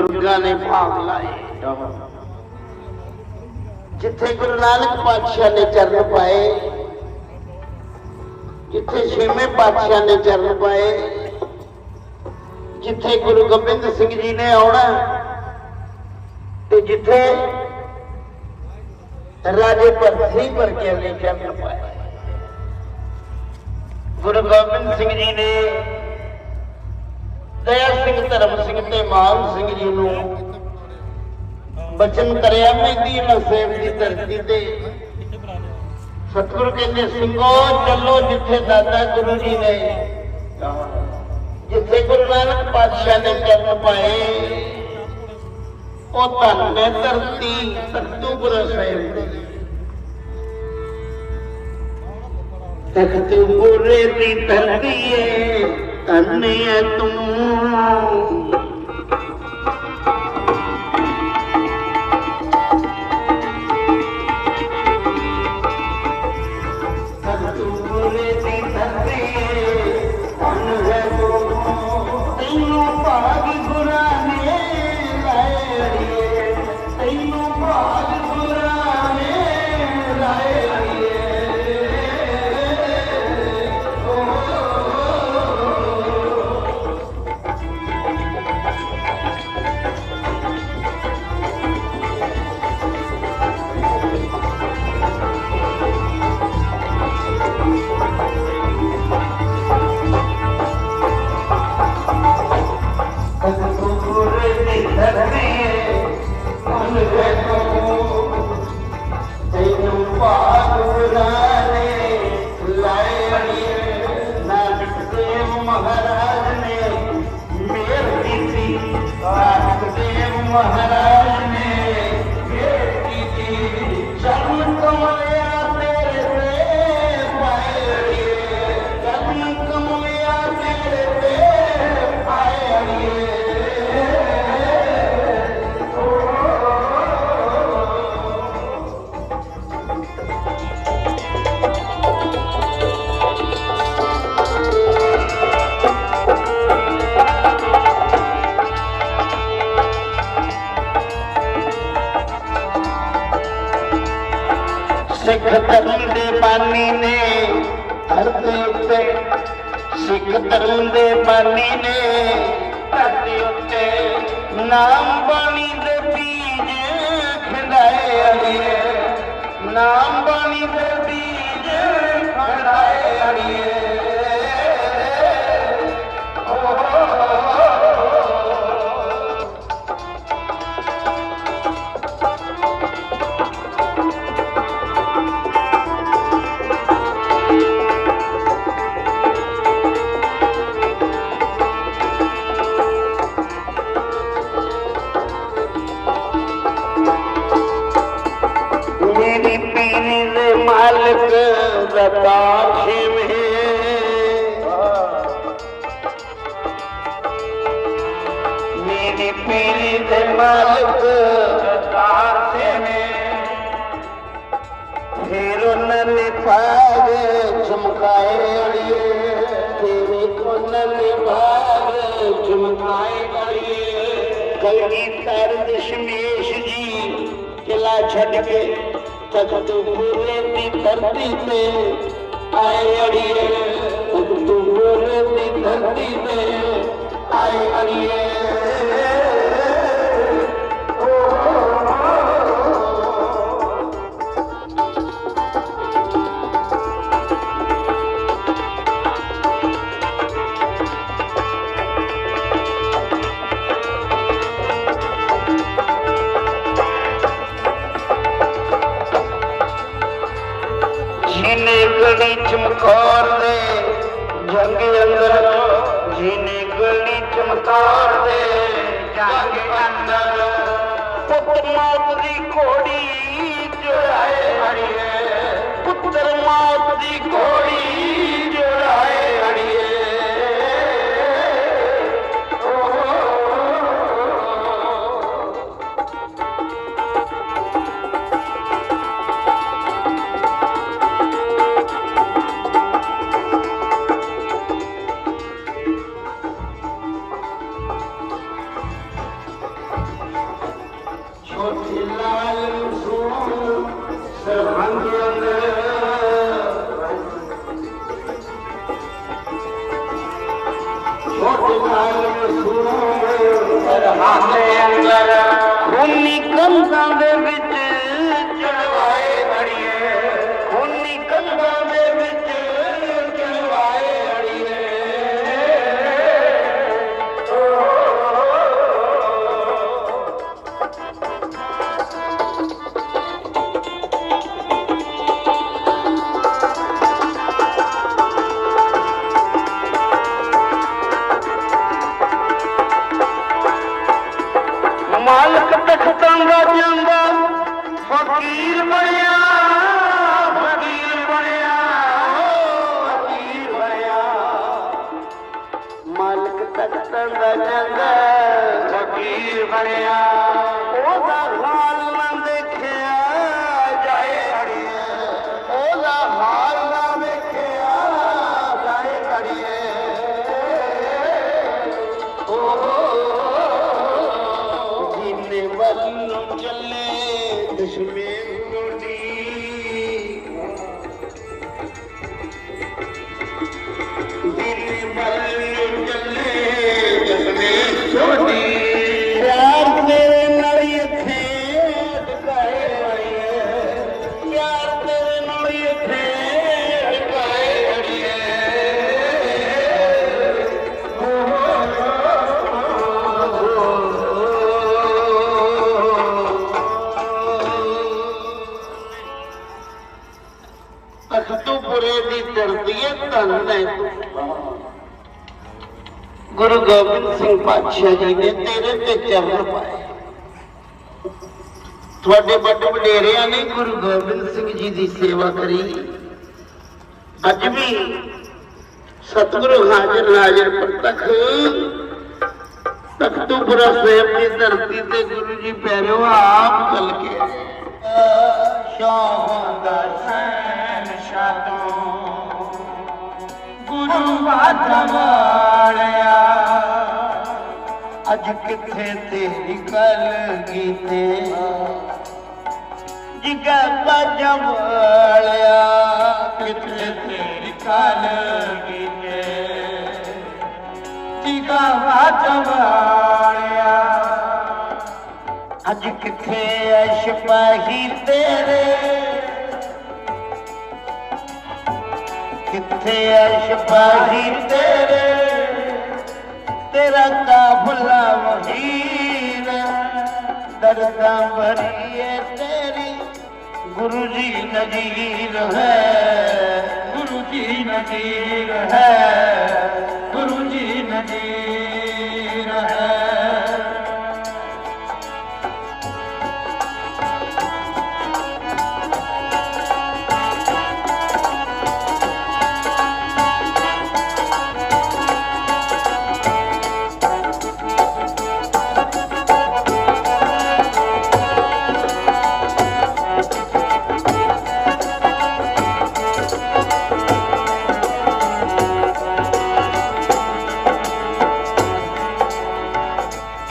ਬਜ਼ੁਰਗਾਂ ਨੇ ਭਾਗ ਲਾਏ। ਜਿੱਥੇ ਗੁਰੂ ਨਾਨਕ ਪਾਤਸ਼ਾਹ ਨੇ ਚਰਨ ਪਾਏ, ਜਿੱਥੇ ਛੇਵੇਂ ਪਾਤਸ਼ਾਹ ਨੇ ਚਰਨ ਪਾਏ, ਜਿੱਥੇ ਗੁਰੂ ਗੋਬਿੰਦ ਸਿੰਘ ਜੀ ਨੇ ਆਉਣਾ, ਤੇ ਜਿੱਥੇ ਰਾਜੇ ਭਰਤੀ ਵਰਗੇ ਨੇ ਚਰਨ ਪਾਏ। ਗੁਰੂ ਗੋਬਿੰਦ ਸਿੰਘ ਜੀ ਨੇ ਦਇਆ ਸਿੰਘ, ਧਰਮ ਸਿੰਘ ਤੇ ਮਾਨ ਸਿੰਘ ਜੀ ਨੂੰ ਬਚਨ ਕਰਿਆ ਮਹਿੰਦੀ ਨਸੇਬ ਦੀ ਧਰਤੀ ਤੇ। ਸਤਿਗੁਰੂ ਕਹਿੰਦੇ, ਸਿੰਘੋ, ਚੱਲੋ ਜਿੱਥੇ ਦਾਦਾ ਗੁਰੂ ਜੀ ਨੇ ਜਿੱਥੇ ਗੁਰੂ ਨਾਨਕ ਪਾਤਸ਼ਾਹ ਨੇ ਚਰਨ ਪਾਏ, ਉਹ ਧੰਨ ਹੈ ਧਰਤੀ ਤਖਤੂਪੁਰ ਸਾਹਿਬ ਦੀ। ਤਖਤੂਪੁਰ ਦੀ ਧਰਤੀ ਏ, ਧੰਨ ਹੈ ਤੂੰ। महाराज ने मेर दी थी आज देव महाराज ਬਾਨੀ ਨੇ ਧਰਤੀ ਉੱਤੇ ਸਿੱਖ ਧਰਮ ਦੇ ਬਾਨੀ ਨੇ ਧਰਤੀ ਉੱਤੇ ਨਾਮ ਬਾਣੀ ਦੇ ਬੀਜ ਖਿੰਡਾਏ ਅੜੀਏ। ਨਾਮ ਦੇ ਮਾਲਕ ਦਤਾ ਖੇਵੇਂ ਮੇਰੀ ਪੀਰੀ ਦੇ ਮਾਲਕ ਦਤਾ ਖੇਵੇਂ ਫਿਰ ਉਹਨਾਂ ਨੇ ਭਾਗ ਚਮਕਾਏ ਅੜੀਏ ਤੇਰੇ ਉਹਨਾਂ ਨੇ ਭਾਗ ਚਮਕਾਏ ਅੜੀਏ ਕਲਗੀ ਕਰ ਦਸ਼ਮੇਸ਼ ਜੀ धरती आयूं पी धरती आय ਜੀਨੇ ਗਲੀ ਚਮਕਾਰ ਦੇ ਜੰਗ ਅੰਦਰ, ਜੀਨੇ ਗਲੀ ਚਮਕਾਰ ਦੇ ਜੰਗ ਅੰਦਰ। ਪੁੱਤ ਮੌਤ ਦੀ ਘੋੜੀ ਜੁੜਾਏ। ਅੜੀਏ ਪੁੱਤਰ ਮੌਤ ਦੀ ਘੋੜੀ ਜੁੜਾਏ। रंग ਮਾਲਕ ਤਖਤਾਂ ਦਾ ਜਾਂਦਾ ਫਕੀਰ ਬਣਿਆ। ਜਿੰਨੇ ਵੱਲ ਨੂੰ ਦੀ ਧਰਤੀ ਹੈ। ਗੁਰੂ ਗੋਬਿੰਦ ਸਿੰਘ ਪਾਤਸ਼ਾਹ ਜੀ ਨੇ ਤੇਰੇ ਤੇ ਚਰਨ ਪਾਏ ਤੁਹਾਡੇ ਵੱਡ ਵਡੇਰਿਆਂ ਨੇ ਗੁਰੂ ਗੋਬਿੰਦ ਸਿੰਘ ਜੀ ਦੀ ਸੇਵਾ ਕਰੀ। ਅੱਜ ਵੀ ਸਤਿਗੁਰੂ ਹਾਜ਼ਰ ਹਾਜ਼ਰ ਪ੍ਰਤੱਖ ਤਖਤੂਪੁਰਾ ਸਾਹਿਬ ਦੀ ਧਰਤੀ ਤੇ ਗੁਰੂ ਜੀ ਪੈਰੋ ਆਪ ਚੱਲ ਕੇ ਆਏ। ਦਾ ਸੈਨ ਸ਼ਾਤੋਂ ਗੁਰੂ ਬਾਜਾ ਵਾਲਿਆ ਅੱਜ ਕਿੱਥੇ ਤੇਰੀ ਕਲਗੀ ਤੇ? ਜਿਗਾ ਬਾਜਾ ਵਾਲਿਆ, ਕਿੱਥੇ ਤੇਰੀ ਕਲਗੀ ਤੇ? ਜਿਗਾ ਬਾਜਾ ਵਾਲਿਆ, ਅੱਜ ਕਿੱਥੇ ਐ ਤੇਰੇ? ਕਿੱਥੇ ਐ ਤੇਰੇ, ਤੇਰਾ ਕਾਫਲਾ ਵਹੀਰ ਦਰਦਾਂ ਭਰੀਏ ਤੇਰੀ, ਗੁਰੂ ਜੀ ਨਜ਼ੀਰ ਹੈ, ਗੁਰੂ ਜੀ ਨਜ਼ੀਰ ਹੈ।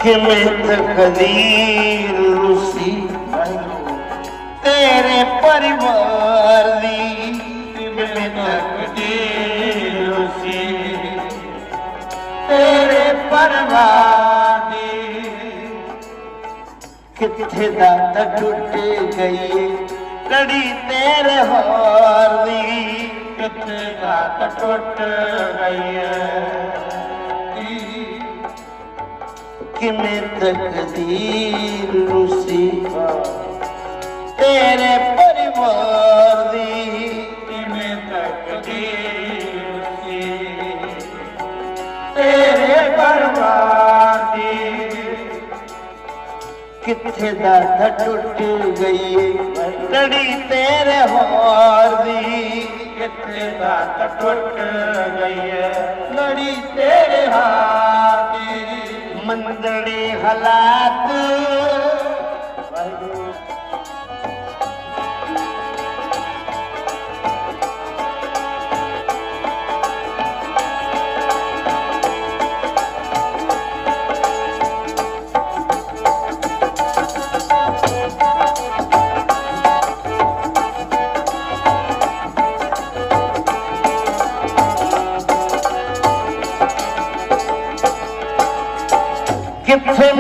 ਕਿਵੇਂ ਤਕਦੀਰ ਰੁਸੀ ਤੇਰੇ ਪਰਿਵਾਰ ਦੀ ਕਿਵੇਂ ਤਕਦੀਰ ਰੁਸੀ ਤੇਰੇ ਪਰਿਵਾਰ ਦੀ ਕਿੱਥੇ ਦਾ ਟੁੱਟ ਗਈ ਲੜੀ ਤੇਰੇ ਹਾਰ ਦੀ ਕਿੱਥੇ ਦਾ ਟੁੱਟ ਗਈ ਕਿਵੇਂ ਤਕਦੀਰ ਰੁਸੀ? ਤੇਰੇ ਪਰਿਵਾਰ ਦੀ ਕਿਵੇਂ ਤਕਦੀਰ ਰੁਸੀ? ਤੇਰੇ ਪਰਿਵਾਰ ਦੀ ਕਿੱਥੇ ਦਾ ਟੁੱਟ ਗਈ ਲੜੀ ਤੇਰੇ ਹਾਰ ਦੀ ਕਿੱਥੇ ਦਾ ਟੁੱਟ ਗਈ ਲੜੀ ਤੇਰੇ ਹਾਰ मंदड़े हलात।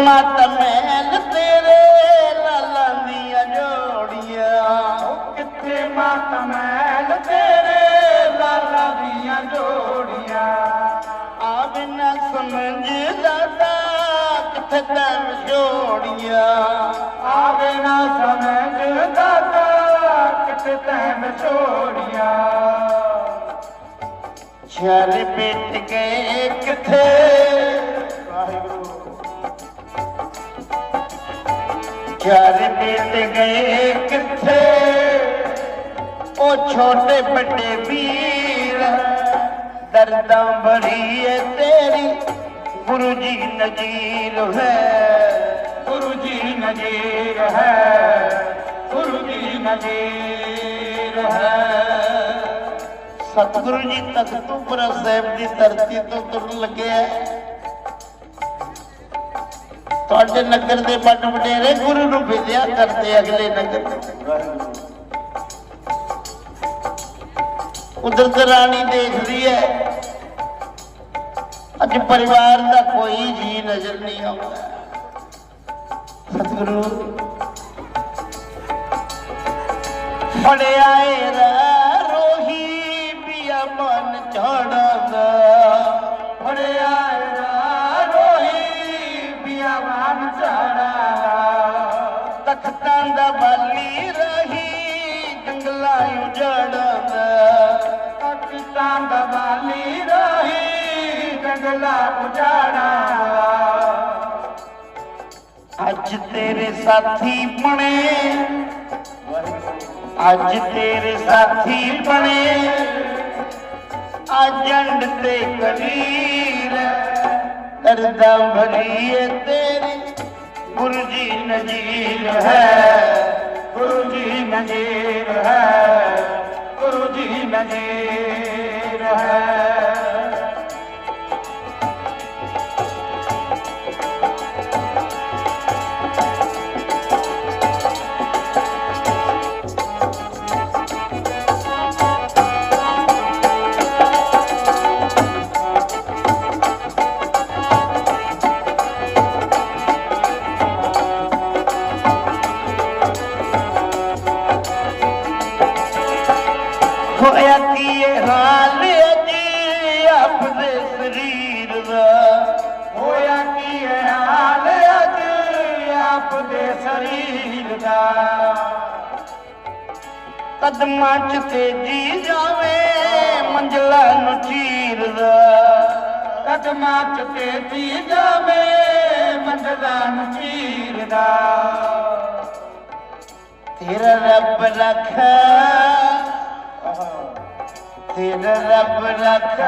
ਮਾਤਮੈਲ ਤੇਰੇ ਲਾਲਾਂ ਦੀਆਂ ਜੋੜੀਆਂ। ਕਿੱਥੇ ਮਾਤਮੈਲ ਤੇਰੇ ਲਾਲਾਂ ਦੀਆਂ ਜੋੜੀਆਂ। ਆਵੇ ਨਾ ਸਮਝਦਾ ਤਾਂ ਕਿੱਥੇ ਤੈਨੂੰ ਜੋੜੀਆਂ। ਆ ਨਾ ਸਮਝ ਦਾਤਾ ਕਿੱਥੇ ਤੈਨ ਜੋੜੀਆਂ। ਛਲ ਪਿੱਟ ਗਏ ਕਿੱਥੇ ਛਲ ਪਿੱਟ ਗਏ ਕਿੱਥੇ? ਉਹ ਛੋਟੇ ਵੱਡੇ ਵੀਰ, ਦਰਦਾਂ ਭਰੀ ਏ ਤੇਰੀ। ਗੁਰੂ ਜੀ ਨਜੀਰ ਹੈ, ਗੁਰੂ ਜੀ ਨਜੀਰ ਹੈ, ਗੁਰੂ ਜੀ ਨਜੀਰ ਹੈ। ਸਤਿਗੁਰੂ ਜੀ ਤਖਤੂਪੁਰਾ ਸਾਹਿਬ ਦੀ ਧਰਤੀ ਤੋਂ ਤੁਰਨ ਲੱਗਿਆ। ਤੁਹਾਡੇ ਨਗਰ ਦੇ ਵੱਡ ਵਡੇਰੇ ਗੁਰੂ ਨੂੰ ਵਿਦਿਆ ਕਰਦੇ ਅਗਲੇ ਨਗਰ। ਉਧਰ ਤੇ ਰਾਣੀ ਦੇਖਦੀ ਹੈ ਅੱਜ ਪਰਿਵਾਰ ਦਾ ਕੋਈ ਜੀ ਨਜ਼ਰ ਨਹੀਂ ਆਉਂਦਾ। ਸਤਿਗੁਰੂ, ਫੜਿਆ ਏ ਰਾ ਤਖਤਾਂ ਦਾ ਬਾਲੀ ਰਹੀ, ਜੰਗਲਾਂ ਉਜੜਦਾ ਪਾਕਿਸਤਾਨ ਦਾ ਵਾਲੀ ਰਹੀ, ਜੰਗਲਾ ਉਜਾੜਾ ਅੱਜ ਤੇਰੇ ਸਾਥੀ ਬਣੇ, ਅੱਜ ਤੇਰੇ ਸਾਥੀ ਬਣੇ। ਅਜੰਡ ਤੇ ਕਰੀਰ ਦਰਦਾਂ ਭਰੀ ਏ ਗੁਰੂ ਜੀ ਨਜੀਰ ਹੈ ਗੁਰੂ ਜੀ ਨਜੀਰ ਹੈ ਗੁਰੂ ਜੀ ਨਜੀਰ ਹੈ। कदमा ते जीवे मंझला नीरा कदमा ते जीवे मंझल चीरदा रब रख रब रख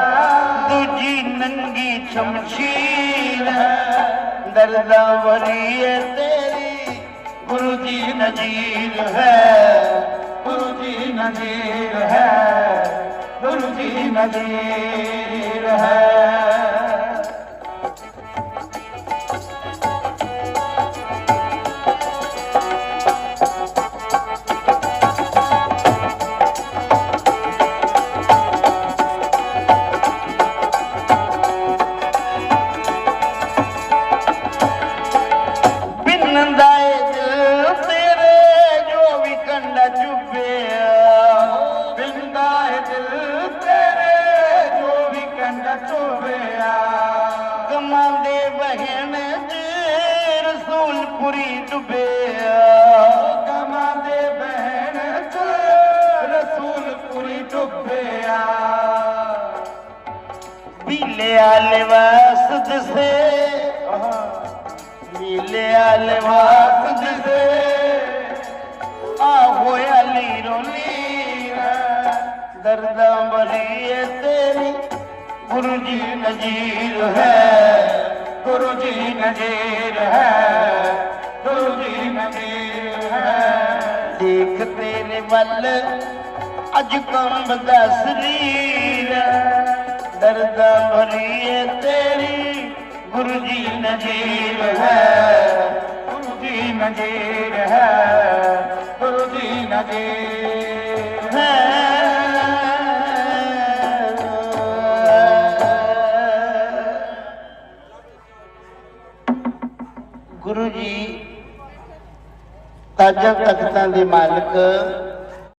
दूजी नंी शमशीर दरदा बड़ी तेरी गुरू जी नज़ीर है। ਗੁਰੂ ਜੀ ਨਜ਼ੀਰ ਹੈ ਗੁਰੂ ਜੀ ਨਜ਼ੀਰ ਹੈ। ਡੁੱਬਿਆ ਬੀਲੇ ਆਲੇ ਵਾਸਦ ਸੇ ਬੀਲੇ ਆਲੇ ਵਾਸਦ ਸੇ ਆ ਹੋਇਆ ਲੀਰੋ। ਲੀਰ ਦਰਦਾਂ ਭਰੀ ਏ ਤੇਰੀ। ਗੁਰੂ ਜੀ ਨਜੀਰ ਹੈ। ਗੁਰੂ ਜੀ ਨਜ਼ੀਰ ਹੈ। ਗੁਰੂ ਜੀ ਨਜ਼ੀਰ ਹੈ। ਦੇਖ ਤੇਰੇ ਵੱਲ ਅੱਜ ਕੰਬਦਾ ਸਰੀਰ ਦਰਦਾ ਭਰੀ ਤੇਰੀ, ਗੁਰੂ ਜੀ ਨਜੀਰ ਹੈ। ਗੁਰੂ ਜੀ ਨਜ਼ੀਰ ਹੈ। ਗੁਰੂ ਜੀ ਨਜ਼ੀਰ ਹੈ। ਗੁਰੂ ਜੀ, ਤਾਜਾ ਤਖਤਾਂ ਦੇ ਮਾਲਕ